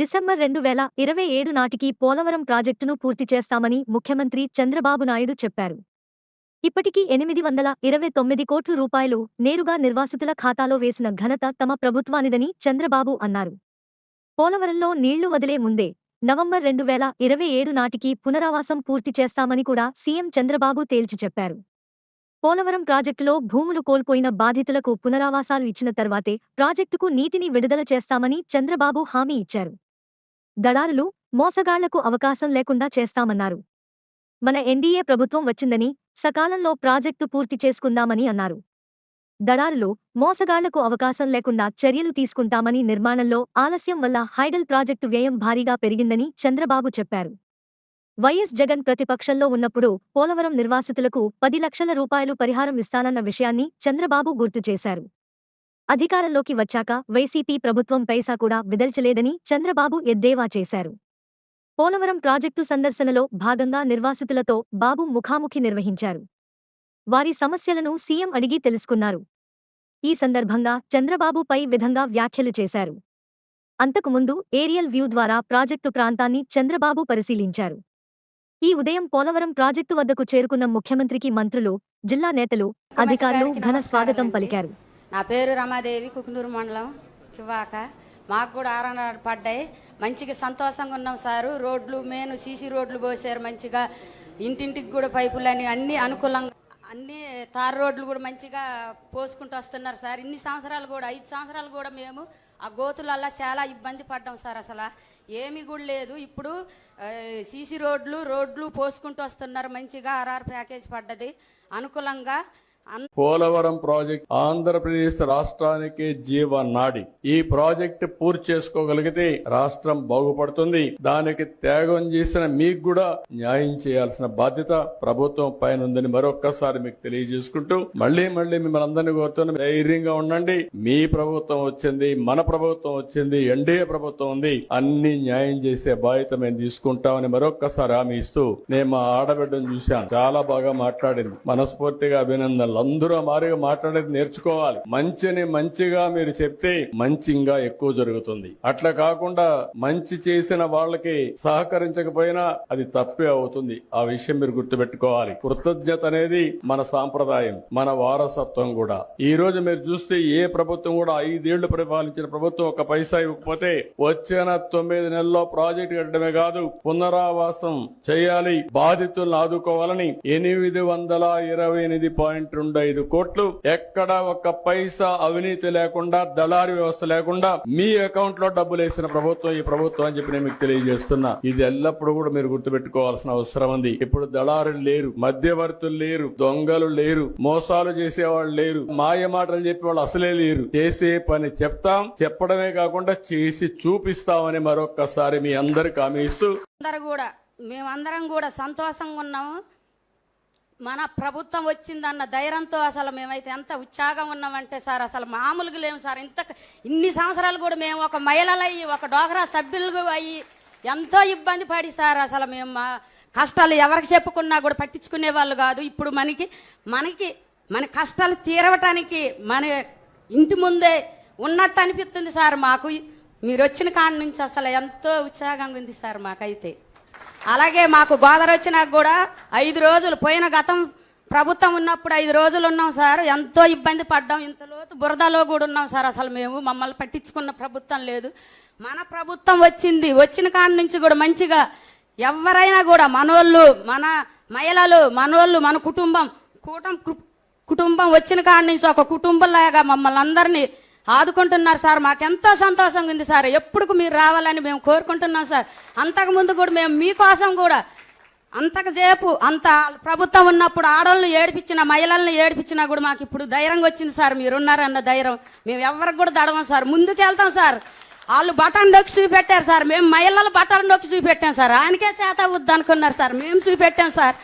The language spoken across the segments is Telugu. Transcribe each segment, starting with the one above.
డిసెంబర్ రెండు వేల ఇరవై ఏడు నాటికి పోలవరం ప్రాజెక్టును పూర్తి చేస్తామని ముఖ్యమంత్రి చంద్రబాబు నాయుడు చెప్పారు. ఇప్పటికీ ఎనిమిది వందల ఇరవై తొమ్మిది కోట్ల రూపాయలు నేరుగా నిర్వాసితుల ఖాతాలో వేసిన ఘనత తమ ప్రభుత్వానిదని చంద్రబాబు అన్నారు. పోలవరంలో నీళ్ళు వదిలే ముందే నవంబర్ రెండు వేల ఇరవై ఏడు నాటికి పునరావాసం పూర్తి చేస్తామని కూడా సీఎం చంద్రబాబు తేల్చి చెప్పారు. పోలవరం ప్రాజెక్టులో భూములు కోల్పోయిన బాధితులకు పునరావాసాలు ఇచ్చిన తర్వాతే ప్రాజెక్టుకు నీటిని విడుదల చేస్తామని చంద్రబాబు హామీ ఇచ్చారు. దళారులు మోసగాళ్ళకు అవకాశం లేకుండా చేస్తామన్నారు. మన ఎన్డీఏ ప్రభుత్వం వచ్చిందని సకాలంలో ప్రాజెక్టు పూర్తి చేసుకుందామని అన్నారు. దళారులు మోసగాళ్ళకు అవకాశం లేకుండా చర్యలు తీసుకుంటామని నిర్మాణంలో ఆలస్యం వల్ల హైడల్ ప్రాజెక్టు వ్యయం భారీగా పెరిగిందని చంద్రబాబు చెప్పారు. వైఎస్ జగన్ ప్రతిపక్షంలో ఉన్నప్పుడు పోలవరం నిర్వాసితులకు పది లక్షల రూపాయలు పరిహారం ఇస్తానన్న విషయాన్ని చంద్రబాబు గుర్తు చేశారు. అధికారంలోకి వచ్చాక వైసీపీ ప్రభుత్వం పైసా కూడా విదల్చలేదని చంద్రబాబు ఎద్దేవా చేశారు. పోలవరం ప్రాజెక్టు సందర్శనలో భాగంగా నిర్వాసితులతో బాబు ముఖాముఖి నిర్వహించారు. వారి సమస్యలను సీఎం అడిగి తెలుసుకున్నారు. ఈ సందర్భంగా చంద్రబాబు పై విధంగా వ్యాఖ్యలు చేశారు. అంతకుముందు ఏరియల్ వ్యూ ద్వారా ప్రాజెక్టు ప్రాంతాన్ని చంద్రబాబు పరిశీలించారు. ఈ ఉదయం పోలవరం ప్రాజెక్టు వద్దకు చేరుకున్న ముఖ్యమంత్రికి మంత్రులు జిల్లా నేతలు అధికారులు ఘన స్వాగతం పలికారు. నా పేరు రమాదేవి కుకునూరు మండలం కివాక. మాకు కూడా ఆరణాలు పడ్డాయి. మంచిగా సంతోషంగా ఉన్నాం సారు. రోడ్లు మేను సీసీ రోడ్లు పోసారు మంచిగా. ఇంటింటికి కూడా పైపులని అన్ని అనుకూలంగా అన్ని తార్ రోడ్లు కూడా మంచిగా పోసుకుంటూ వస్తున్నారు సార్. ఇన్ని సంవత్సరాలు కూడా ఐదు సంవత్సరాలు కూడా మేము ఆ గోతులల్లా చాలా ఇబ్బంది పడ్డాం సార్ అసలు. ఏమీ కూడా లేదు. ఇప్పుడు సీసీ రోడ్లు రోడ్లు పోసుకుంటూ వస్తున్నారు. మంచిగా ఆర్ఆర్ ప్యాకేజ్ పడ్డది. అనుకూలంగా పోలవరం ప్రాజెక్ట్ ఆంధ్రప్రదేశ్ రాష్ట్రానికి జీవనాడి ఈ ప్రాజెక్ట్ పూర్తి చేసుకోగలిగితే రాష్ట్రం బాగుపడుతుంది. దానికి త్యాగం చేసిన మీకు కూడా న్యాయం చేయాల్సిన బాధ్యత ప్రభుత్వం పైన ఉందని మరొక్కసారి మీకు తెలియజేసుకుంటూ మళ్ళీ మళ్ళీ మిమ్మల్ని అందరినీ కోరుతున్న ధైర్యంగా ఉండండి. మీ ప్రభుత్వం వచ్చింది మన ప్రభుత్వం వచ్చింది ఎన్డీఏ ప్రభుత్వం ఉంది. అన్ని న్యాయం చేసే బాధ్యత మేము తీసుకుంటామని మరొక్కసారి హామీ ఇస్తూ నేను మా ఆడబిడ్డను చూశాను. చాలా బాగా మాట్లాడింది. మనస్ఫూర్తిగా అభినందనలు. వాళ్ళందరూ మారిగా మాట్లాడేది నేర్చుకోవాలి. మంచిని మంచిగా మీరు చెప్తే మంచి ఇంకా ఎక్కువ జరుగుతుంది. అట్లా కాకుండా మంచి చేసిన వాళ్ళకి సహకరించకపోయినా అది తప్పే అవుతుంది. ఆ విషయం మీరు గుర్తుపెట్టుకోవాలి. కృతజ్ఞత అనేది మన సాంప్రదాయం మన వారసత్వం కూడా. ఈ రోజు మీరు చూస్తే ఏ ప్రభుత్వం కూడా ఐదేళ్ళు పరిపాలించిన ప్రభుత్వం ఒక పైసా ఇవ్వకపోతే వచ్చిన తొమ్మిది నెలల్లో ప్రాజెక్టు కట్టడమే కాదు పునరావాసం చేయాలి. బాధితులను ఆదుకోవాలని ఎనిమిది వందల ఇరవై ఎనిమిది పాయింట్ రెండు ఐదు కోట్లు. ఎక్కడ ఒక పైసా అవినీతి లేకుండా దళారి వ్యవస్థ లేకుండా మీ అకౌంట్లో డబ్బులు వేసిన ప్రభుత్వం ఈ ప్రభుత్వం అని చెప్పి నేను మీకు తెలియజేస్తున్నా. ఇది ఎల్లప్పుడూ కూడా మీరు గుర్తుపెట్టుకోవాల్సిన అవసరం ఉంది. ఇప్పుడు దళారులు లేరు మధ్యవర్తులు లేరు దొంగలు లేరు మోసాలు చేసేవాళ్ళు లేరు మాయ మాటలు చెప్పే వాళ్ళు అసలే లేరు. చేసే పని చెప్తాం చెప్పడమే కాకుండా చేసి చూపిస్తామని మరొక్కసారి మీ అందరికి హామీ ఇస్తూ అందరూ కూడా మేమందరం కూడా సంతోషంగా ఉన్నాము. మన ప్రభుత్వం వచ్చిందన్న ధైర్యంతో అసలు మేమైతే ఎంత ఉత్సాహం ఉన్నామంటే సార్ అసలు మామూలుగా లేము సార్. ఇంత ఇన్ని సంవత్సరాలు కూడా మేము ఒక మహిళలు అయ్యి ఒక డోగరా సభ్యులు అయ్యి ఎంతో ఇబ్బంది పడి సార్ అసలు మేము మా కష్టాలు ఎవరికి చెప్పుకున్నా కూడా పట్టించుకునే వాళ్ళు కాదు. ఇప్పుడు మనకి మనకి మన కష్టాలు తీరవటానికి మన ఇంటి ముందే ఉన్నట్టు అనిపిస్తుంది సార్ మాకు. మీరు వచ్చిన కాడ నుంచి అసలు ఎంతో ఉత్సాహంగా ఉంది సార్ మాకైతే. అలాగే మాకు గోదావరి వచ్చినాక కూడా ఐదు రోజులు పోయిన గతం ప్రభుత్వం ఉన్నప్పుడు ఐదు రోజులు ఉన్నాం సార్. ఎంతో ఇబ్బంది పడ్డాం. ఇంత లోతు బురదలో కూడా ఉన్నాం సార్ అసలు మేము. మమ్మల్ని పట్టించుకున్న ప్రభుత్వం లేదు. మన ప్రభుత్వం వచ్చింది. వచ్చిన కాడ నుంచి కూడా మంచిగా ఎవరైనా కూడా మనోళ్ళు మన మహిళలు మనోళ్ళు మన కుటుంబం కూటం కుటుంబం వచ్చిన కాడ నుంచి ఒక కుటుంబంలాగా మమ్మల్ని అందరినీ ఆదుకుంటున్నారు సార్. మాకెంతో సంతోషంగా ఉంది సార్. ఎప్పుడు మీరు రావాలని మేము కోరుకుంటున్నాం సార్. అంతకు ముందు కూడా మేము మీకోసం కూడా అంతకు సేపు అంత ప్రభుత్వం ఉన్నప్పుడు ఆడవాళ్ళని ఏడిపించిన మహిళల్ని ఏడిపించినా కూడా మాకు ఇప్పుడు ధైర్యంగా వచ్చింది సార్. మీరున్నారన్న ధైర్యం. మేము ఎవరికి కూడా దడవం సార్. ముందుకు వెళ్తాం సార్. వాళ్ళు బటన్ నొక్కి చూపెట్టారు సార్. మేము మహిళలు బటన్ నొక్కి చూపెట్టాం సార్. ఆయనకే చేత వద్దు అనుకున్నారు సార్. మేము చూపెట్టాం సార్.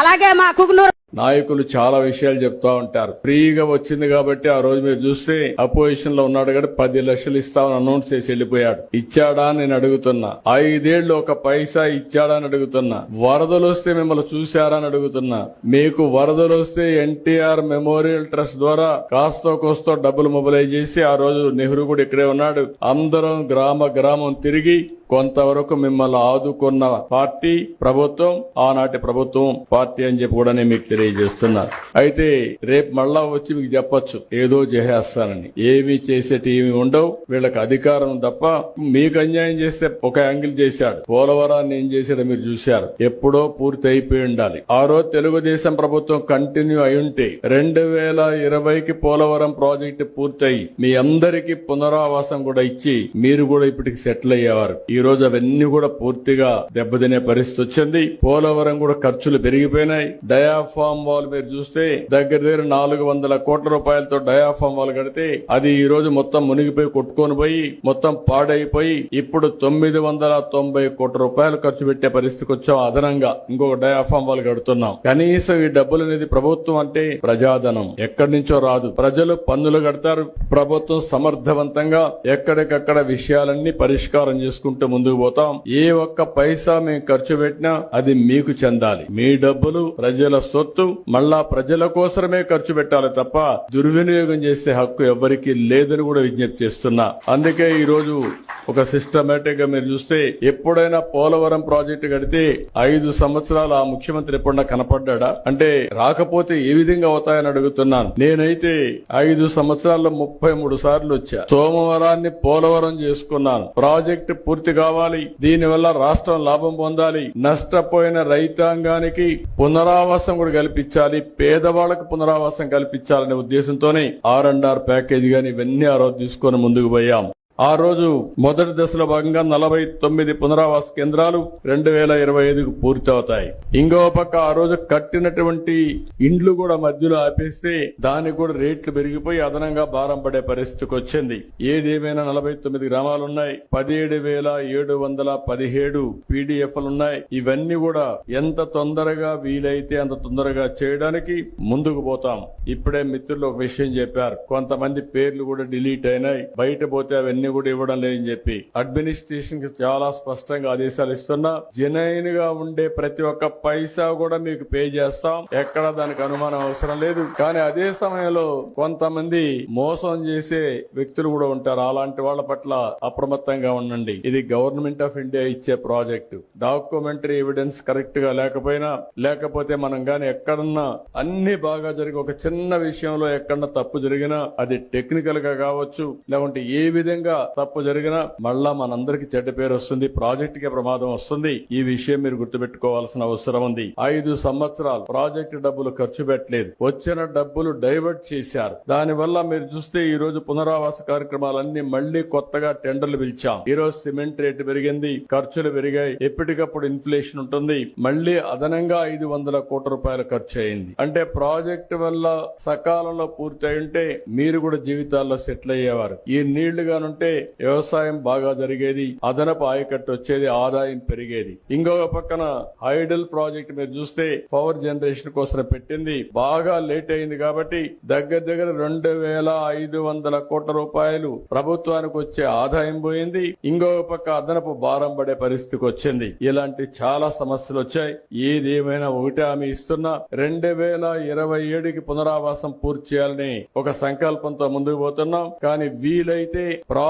అలాగే మా కుగునూరు నాయకులు చాలా విషయాలు చెప్తా ఉంటారు. ఫ్రీగా వచ్చింది కాబట్టి ఆ రోజు మీరు చూస్తే అపోజిషన్లో ఉన్నాడు కాబట్టి పది లక్షలు ఇస్తామని అనౌన్స్ చేసి వెళ్ళిపోయాడు. ఇచ్చాడా నేను అడుగుతున్నా. ఐదేళ్ళు ఒక పైసా ఇచ్చాడా అని అడుగుతున్నా. వరదలు వస్తే మిమ్మల్ని చూశారా అని అడుగుతున్నా. మీకు వరదలు వస్తే ఎన్టీఆర్ మెమోరియల్ ట్రస్ట్ ద్వారా కాస్తో కోస్తో డబ్బులు మొబిలైజ్ చేసి ఆ రోజు నెహ్రూ కూడా ఇక్కడే ఉన్నాడు. అందరం గ్రామ గ్రామం తిరిగి కొంతవరకు మిమ్మల్ని ఆదుకున్న పార్టీ ప్రభుత్వం ఆనాటి ప్రభుత్వం పార్టీ అని చెప్పి కూడా నేను మీకు తెలియజేస్తున్నారు అయితే రేపు మళ్ళా వచ్చి మీకు చెప్పొచ్చు ఏదో చేసేస్తానని. ఏమీ చేసేటి ఏమి ఉండవు వీళ్ళకి అధికారం తప్ప మీకు అన్యాయం చేస్తే ఒక యాంగిల్ చేశాడు. పోలవరాన్ని ఏం చేశాడో మీరు చూశారు. ఎప్పుడో పూర్తి అయిపోయి ఉండాలి. ఆ రోజు తెలుగుదేశం ప్రభుత్వం కంటిన్యూ అయి ఉంటే రెండు వేల ఇరవైకి పోలవరం ప్రాజెక్టు పూర్తయి మీ అందరికీ పునరావాసం కూడా ఇచ్చి మీరు కూడా ఇప్పటికి సెటిల్ అయ్యేవారు. ఈ రోజు అవన్నీ కూడా పూర్తిగా దెబ్బతినే పరిస్థితి వచ్చింది. పోలవరం కూడా ఖర్చులు పెరిగిపోయినాయి. డయాఫామ్ వాల్ మీరు చూస్తే దగ్గర దగ్గర నాలుగు వందల కోట్ల రూపాయలతో డయాఫామ్ వాల్ కడితే అది ఈ రోజు మొత్తం మునిగిపోయి కొట్టుకొని పోయి మొత్తం పాడైపోయి ఇప్పుడు తొమ్మిది వందల తొంభై కోట్ల రూపాయలు ఖర్చు పెట్టే పరిస్థితికి వచ్చాం అదనంగా. ఇంకొక డయాఫామ్ వాల్ కడుతున్నాం. కనీసం ఈ డబ్బులు అనేది ప్రభుత్వం అంటే ప్రజాధనం. ఎక్కడి నుంచో రాదు. ప్రజలు పన్నులు కడతారు. ప్రభుత్వం సమర్థవంతంగా ఎక్కడికక్కడ విషయాలన్నీ పరిష్కారం చేసుకుంటూ ముందుకు పోతాం. ఏ ఒక్క పైసా మేము ఖర్చు పెట్టినా అది మీకు చెందాలి. మీ డబ్బులు ప్రజల సొత్తు మళ్ళా ప్రజల కోసమే ఖర్చు పెట్టాలి తప్ప దుర్వినియోగం చేసే హక్కు ఎవరికీ లేదని కూడా విజ్ఞప్తి చేస్తున్నా. అందుకే ఈ రోజు ఒక సిస్టమేటిక్గా మీరు చూస్తే ఎప్పుడైనా పోలవరం ప్రాజెక్టు కడితే ఐదు సంవత్సరాలు ఆ ముఖ్యమంత్రి ఎప్పుడన్నా కనపడ్డా అంటే రాకపోతే ఏ విధంగా అవుతాయని అడుగుతున్నాను. నేనైతే ఐదు సంవత్సరాల్లో ముప్పై మూడు సార్లు వచ్చా. సోమవారాన్ని పోలవరం చేసుకున్నాను. ప్రాజెక్టు పూర్తిగా కావాలి. దీనివల్ల రాష్ట్రం లాభం పొందాలి. నష్టపోయిన రైతాంగానికి పునరావాసం కూడా కల్పించాలి. పేదవాళ్ళకు పునరావాసం కల్పించాలనే ఉద్దేశంతోనే ఆర్ అండ్ ఆర్ ప్యాకేజీ గాని ఇవన్నీ ఆ రోజు తీసుకొని ముందుకు పోయాం. ఆ రోజు మొదటి దశలో భాగంగా నలభై తొమ్మిది పునరావాస కేంద్రాలు రెండు వేల ఇరవై ఐదుకు పూర్తవుతాయి. ఇంకో పక్క ఆ రోజు కట్టినటువంటి ఇండ్లు కూడా మధ్యలో ఆపేస్తే దానికి కూడా రేట్లు పెరిగిపోయి అదనంగా భారం పడే పరిస్థితికి వచ్చింది. ఏదేమైనా నలభై తొమ్మిది గ్రామాలు ఉన్నాయి. పదిహేడు వేల ఏడు వందల పదిహేడు పీడిఎఫ్లున్నాయి. ఇవన్నీ కూడా ఎంత తొందరగా వీలైతే అంత తొందరగా చేయడానికి ముందుకు పోతాం. ఇప్పుడే మిత్రులు ఒక విషయం చెప్పారు. కొంతమంది పేర్లు కూడా డిలీట్ అయినాయి. బయట పోతే అవన్నీ కూడా ఇవ్వడం లేదని చెప్పి అడ్మినిస్ట్రేషన్కి చాలా స్పష్టంగా ఆదేశాలు ఇస్తున్నా. జెన్యున్గా ఉండే ప్రతి ఒక్క పైసా కూడా మీకు పే చేస్తాం. ఎక్కడ దానికి అనుమానం అవసరం లేదు. కానీ అదే సమయంలో కొంతమంది మోసం చేసే వ్యక్తులు కూడా ఉంటారు. అలాంటి వాళ్ళ పట్ల అప్రమత్తంగా ఉండండి. ఇది గవర్నమెంట్ ఆఫ్ ఇండియా ఇచ్చే ప్రాజెక్టు. డాక్యుమెంటరీ ఎవిడెన్స్ కరెక్ట్గా లేకపోయినా లేకపోతే మనం గాని ఎక్కడన్నా అన్ని బాగా జరిగి ఒక చిన్న విషయంలో ఎక్కడన్నా తప్పు జరిగినా అది టెక్నికల్గా కావచ్చు లేకుంటే ఏ విధంగా తప్పు జరిగినా మళ్ళా మనందరికి చెడ్డ పేరు వస్తుంది ప్రాజెక్ట్కి ప్రమాదం వస్తుంది. ఈ విషయం మీరు గుర్తుపెట్టుకోవాల్సిన అవసరం ఉంది. ఐదు సంవత్సరాలు ప్రాజెక్ట్ డబ్బులు ఖర్చు పెట్టలేదు. వచ్చిన డబ్బులు డైవర్ట్ చేశారు. దానివల్ల మీరు చూస్తే ఈ రోజు పునరావాస కార్యక్రమాలన్నీ మళ్ళీ కొత్తగా టెండర్లు పిలిచాం. ఈ రోజు సిమెంట్ రేటు పెరిగింది ఖర్చులు పెరిగాయి. ఎప్పటికప్పుడు ఇన్ఫ్లేషన్ ఉంటుంది. మళ్ళీ అదనంగా ఐదు వందల కోట్ల రూపాయలు ఖర్చు అయింది. అంటే ప్రాజెక్టు వల్ల సకాలంలో పూర్తి అయి ఉంటే మీరు కూడా జీవితాల్లో సెటిల్ అయ్యేవారు. ఈ నీళ్ళు గానుంటే వ్యవసాయం బాగా జరిగేది అదనపు ఆయకట్టు వచ్చేది ఆదాయం పెరిగేది. ఇంకొక పక్కన ఐడల్ ప్రాజెక్ట్ మీరు చూస్తే పవర్ జనరేషన్ కోసం పెట్టింది. బాగా లేట్ అయింది కాబట్టి దగ్గర దగ్గర రెండు వేల ఐదు వందల కోట్ల రూపాయలు ప్రభుత్వానికి వచ్చే ఆదాయం పోయింది. ఇంకొక పక్క అదనపు భారం పడే పరిస్థితికి వచ్చింది. ఇలాంటి చాలా సమస్యలు వచ్చాయి. ఏదేమైనా ఒకటే హామీ ఇస్తున్నా రెండు వేల ఇరవై ఏడుకి పునరావాసం పూర్తి చేయాలని ఒక సంకల్పంతో ముందుకు పోతున్నాం. కానీ వీలైతే ప్రా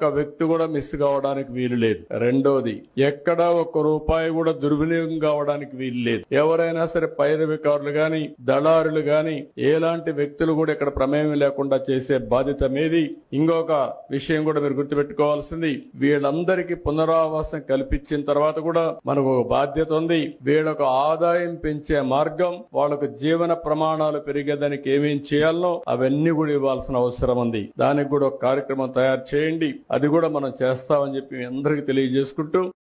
ఒక్క వ్యక్తి కూడా మిస్ కావడానికి వీలు లేదు. రెండోది ఎక్కడా ఒక్క రూపాయి కూడా దుర్వినియోగం కావడానికి వీలు లేదు. ఎవరైనా సరే పైరవికారులు గాని దళారులు గాని ఎలాంటి వ్యక్తులు కూడా ఇక్కడ ప్రమేయం లేకుండా చేసే బాధ్యత మీది. ఇంకొక విషయం కూడా మీరు గుర్తుపెట్టుకోవాల్సింది వీళ్ళందరికీ పునరావాసం కల్పించిన తర్వాత కూడా మనకు ఒక బాధ్యత ఉంది. వీళ్ళకు ఆదాయం పెంచే మార్గం వాళ్ళకు జీవన ప్రమాణాలు పెరిగేదానికి ఏమేం చేయాలనో అవన్నీ కూడా ఇవ్వాల్సిన అవసరం ఉంది. దానికి కూడా ఒక కార్యక్రమం తయారు చేయండి. అది కూడా మనం చేస్తామని చెప్పి మీ అందరికీ తెలియజేసుకుంటూ